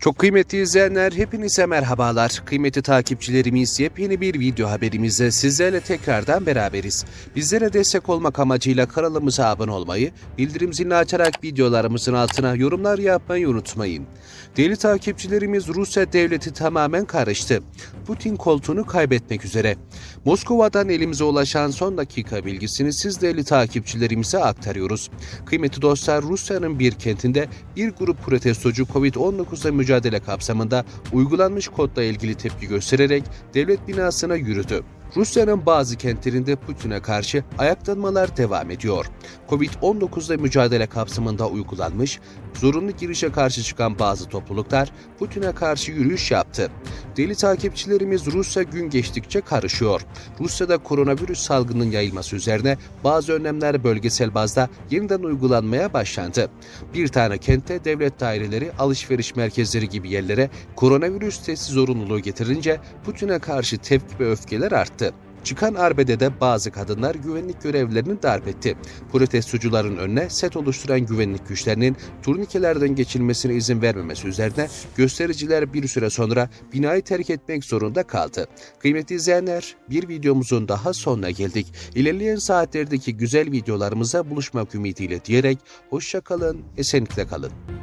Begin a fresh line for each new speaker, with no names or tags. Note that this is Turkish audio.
Çok kıymetli izleyenler hepinize merhabalar. Kıymetli takipçilerimiz yepyeni bir video haberimizde sizlerle tekrardan beraberiz. Bizlere destek olmak amacıyla kanalımıza abone olmayı, bildirim zilini açarak videolarımızın altına yorumlar yapmayı unutmayın. Değerli takipçilerimiz Rusya devleti tamamen karıştı. Putin koltuğunu kaybetmek üzere. Moskova'dan elimize ulaşan son dakika bilgisini siz değerli takipçilerimize aktarıyoruz. Kıymetli dostlar Rusya'nın bir kentinde bir grup protestocu Covid-19'la mücadele kapsamında uygulanmış kodla ilgili tepki göstererek devlet binasına yürüdü. Rusya'nın bazı kentlerinde Putin'e karşı ayaklanmalar devam ediyor. Covid-19 ile mücadele kapsamında uygulanmış, zorunlu girişe karşı çıkan bazı topluluklar Putin'e karşı yürüyüş yaptı. Deli takipçilerimiz Rusya gün geçtikçe karışıyor. Rusya'da koronavirüs salgının yayılması üzerine bazı önlemler bölgesel bazda yeniden uygulanmaya başlandı. Bir tane kentte devlet daireleri, alışveriş merkezleri gibi yerlere koronavirüs testi zorunluluğu getirince Putin'e karşı tepki ve öfkeler arttı. Çıkan arbedede bazı kadınlar güvenlik görevlilerini darp etti. Protestocuların önüne set oluşturan güvenlik güçlerinin turnikelerden geçilmesine izin vermemesi üzerine göstericiler bir süre sonra binayı terk etmek zorunda kaldı. Kıymetli izleyenler bir videomuzun daha sonuna geldik. İlerleyen saatlerdeki güzel videolarımıza buluşmak ümidiyle diyerek hoşça kalın, esenlikle kalın.